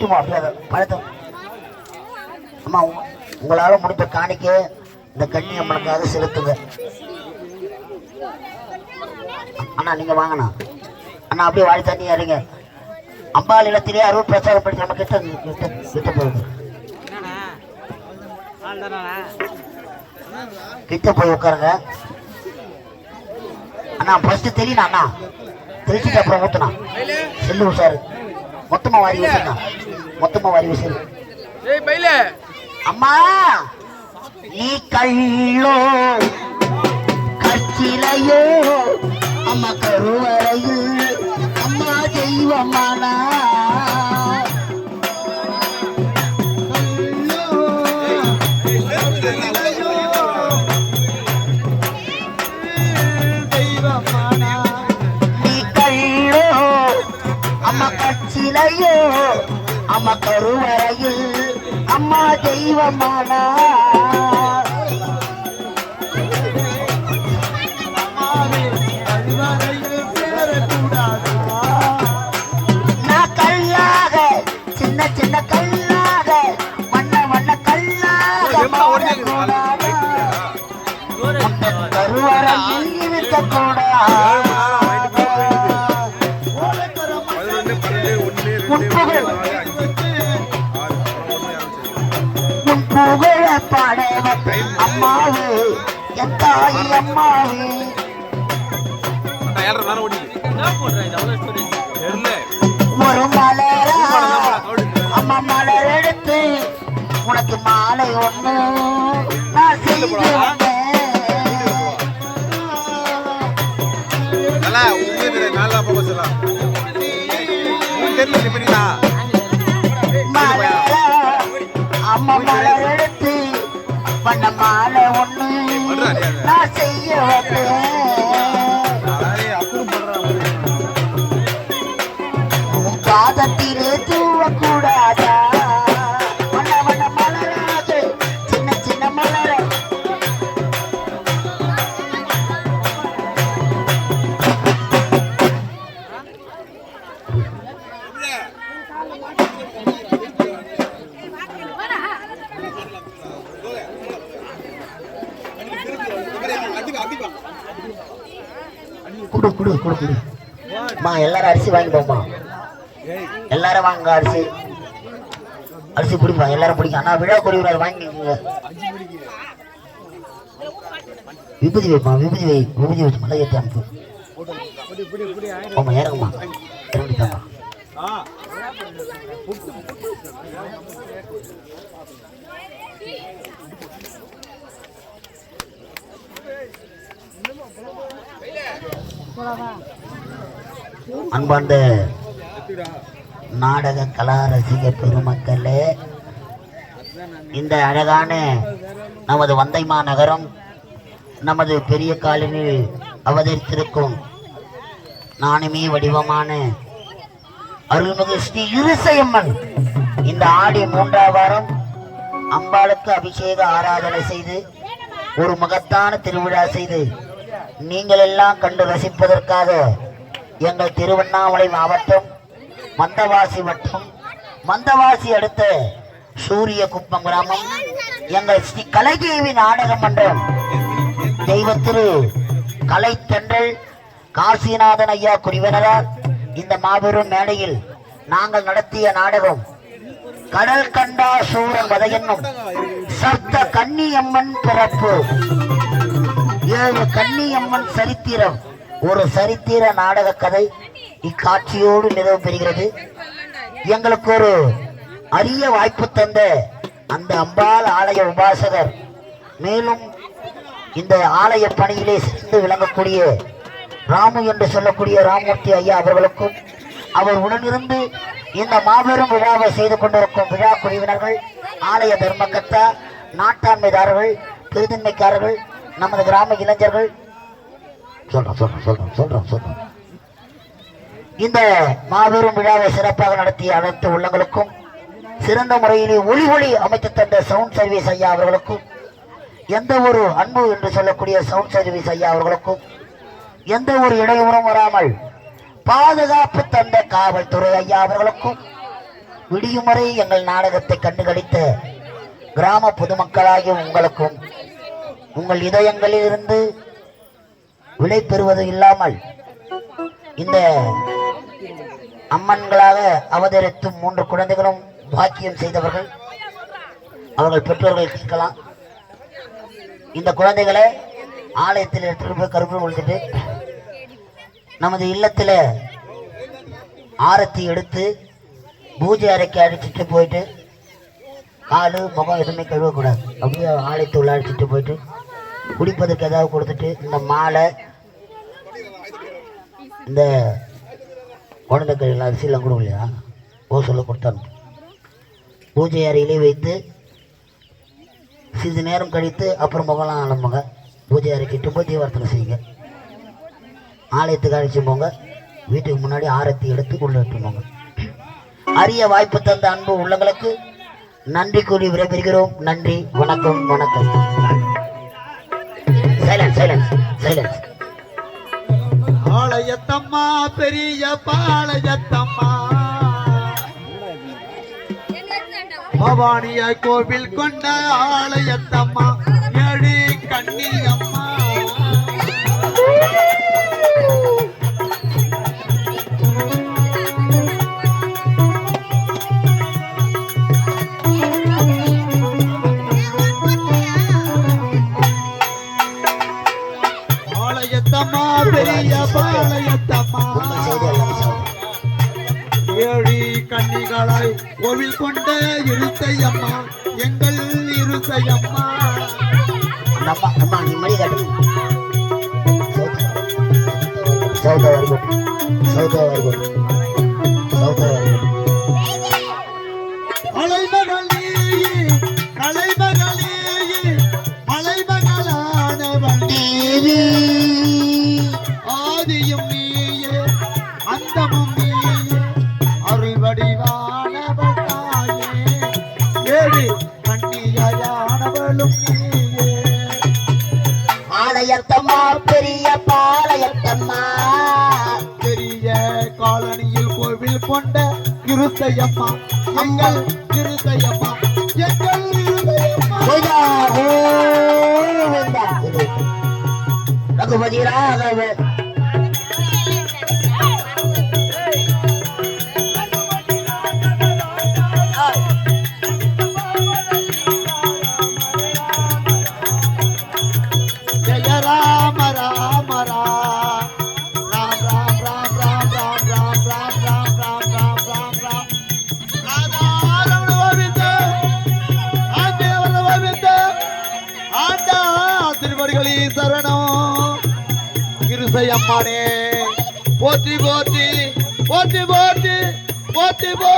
வெட்டுமா அப்படியே பழத்தை அம்மா உங்களால் முடிஞ்ச முடிந்த காணிக்க இந்த கண்ணி அம்மனுக்காக செலுத்துங்க. அண்ணா நீங்கள் வாங்கண்ணா. அண்ணா அப்படியே வாழி தண்ணி இறங்க அம்பாள் இடத்திலே அருள் பிரச்சாரம் பண்ணி நம்ம கிட்ட கிட்ட கிட்ட கிட்ட போய் உட்காருங்க. அண்ணா ஃபர்ஸ்ட் தெரியணும் அண்ணா. தெளிச்சுட்டு அப்புறம் ஊத்துனா செல்லு சார் மொத்தமா வாரி வச்சிருக்கா மொத்தமா வாரி வச்சிரு ஏய் பையில அம்மா நீ கள்ளோ கச்சிலையோ அம்மா கருவறையில் அம்மா தெய்வமானா அச்சிலையோ அம்மா கருவறையில் அம்மா தெய்வமானா புகழ பாடவ அம்மாவே என் தாய் அம்மாவே. ஒரு மலரா அம்மா மலர் எடுத்து உனக்கு மாலை ஒண்ணு நான் செய்து. நல்லா போக சொல்லலாம் தெரியல எப்படிங்களா அம்மா கொடு கொடு கொடு. குடு அம்மா எல்லாரும் அரிசி வாங்கிப்போம்மா எல்லாரும் வாங்க அரிசி. அரிசி பிடிப்பா எல்லாரும் பிடிக்கும் ஆனால் விழா கொடிவினர் வாங்கிக்கோங்க விபூதி வைப்பா விபூதி வை விபூதி வச்சு மலை ஏற்றி அனுப்பு. ஆமா இறங்குமா இறங்கிட்டாமா அன்பார்ந்த நாடக கலா ரசிக பெருமக்களே இந்த அழகான நமது வந்தைமா நகரம் நமது பெரிய காலனில் அவதரித்திருக்கும் நானுமே வடிவமான அருள்மிகு ஸ்ரீ இருசையம்மன். இந்த ஆடி மூன்றாம் வாரம் அம்பாளுக்கு அபிஷேக ஆராதனை செய்து ஒரு மகத்தான திருவிழா செய்து நீங்கள் எல்லாம் கண்டு ரசிப்பதற்காக எங்கள் திருவண்ணாமலை மாவட்டம் மந்தவாசி மற்றும் மந்தவாசி அடுத்த சூரிய குப்பம் கிராமம் எங்கள் ஸ்ரீ கலைதேவி நாடக மன்றம். தெய்வ திரு கலைத்தென்றல் காசிநாதன் ஐயா குடிவனரால் இந்த மாபெரும் மேடையில் நாங்கள் நடத்திய நாடகம் கடல் கண்டா சூரன் வதை என்னும் சப்த கன்னியம்மன் பிறப்பு. ஏழு கன்னியம்மன் சரித்திரம். ஒரு சரித்திர நாடக கதை இக்காட்சியோடு நிறைவு பெறுகிறது. எங்களுக்கு ஒரு அரிய வாய்ப்பு தந்த அந்த அம்பாள் ஆலய உபாசகர் மேலும் இந்த ஆலய பணியிலே சிறந்து விளங்கக்கூடிய ராமு என்று சொல்லக்கூடிய ராமூர்த்தி ஐயா அவர்களுக்கும் அவர் உடனிருந்து இந்த மாபெரும் விழாவை செய்து கொண்டிருக்கும் விழா குழுவினர்கள் ஆலய தர்மகர்த்தா நாட்டாண்மைதாரர்கள் பெருதின்மைக்காரர்கள் நமது கிராம இளைஞர்கள். சொல்றோம் சொல்றோம் சொல்றோம் சொல்றோம் சொல்றோம். இந்த மாபெரும் விழாவை சிறப்பாக நடத்திய அனைத்து உள்ளங்களுக்கும் சிறந்த முறையிலே ஒளி ஒளி அமைத்து தந்த சவுண்ட் சர்வீஸ் ஐயா அவர்களுக்கும் எந்த ஒரு அன்பு என்று சொல்லக்கூடிய சவுண்ட் சர்வீஸ் ஐயா அவர்களுக்கும் எந்த ஒரு இடையூறும் வராமல் பாதுகாப்பு தந்த காவல்துறை ஐயா அவர்களுக்கும் விடியும் வரை எங்கள் நாடகத்தை கண்டுகளித்த கிராம பொதுமக்களாகிய உங்களுக்கும் உங்கள் இதயங்களில் இருந்து விடை பெறுவது இல்லாமல் இந்த அம்மன்களாக அவதரித்தும் மூன்று குழந்தைகளும் பாக்கியம் செய்தவர்கள் அவர்கள் பெற்றோர்கள் கேட்கலாம். இந்த குழந்தைகளை ஆலயத்தில் எடுத்துட்டு போய் கருப்பு கொடுத்துட்டு நமது இல்லத்தில் ஆரத்தி எடுத்து பூஜை அறைக்கு அழைச்சிட்டு போயிட்டு காலு முகம் எதுவுமே கழுவக்கூடாது. அப்படியே ஆலயத்தை உள்ள அழைச்சிட்டு போயிட்டு குடிப்பதற்கு ஏதாவது கொடுத்துட்டு இந்த மாலை இந்த குழந்தை கையில் அரிசியெல்லாம் இல்லையா? ஓ சொல்ல கொடுத்தாங்க பூஜை அறையிலே வைத்து சிறிது நேரம் கழித்து அப்புறம் முகலாம் அலம்புங்க பூஜை அறைக்கிட்டு போய் தீவார்த்தனை செய்யுங்க. ஆலயத்துக்கு அழைச்சி போங்க. வீட்டுக்கு முன்னாடி ஆரத்தி எடுத்து கொண்டு போங்க. அரிய வாய்ப்பு தந்த அன்பு உள்ளங்களுக்கு நன்றி கூறி விடைபெறுகிறோம். நன்றி வணக்கம் வணக்கம். சைலன்ஸ் சைலன்ஸ் சைலன்ஸ் ஆலயத்தம்மா பெரிய பாளையத்தம்மா. பவானியாய் கோவில் கொண்ட ஆலயத்தம்மா. எடி கண்ணியம்மா இசையம்மா அந்த அப்பா அம்மா நீ மணி கட்டு சவுத்தா பாளையத்தம்மா பெரிய பாளையத்தம்மா. பெரிய காலனியில் கோவில் கொண்ட கிருத்தையம்மா. எங்கள் கிருத்தையம்மா. எங்கள் ரகுபதி ராகவன். சரணம் இருசை அம்மானே போற்றி போற்றி போற்றி போ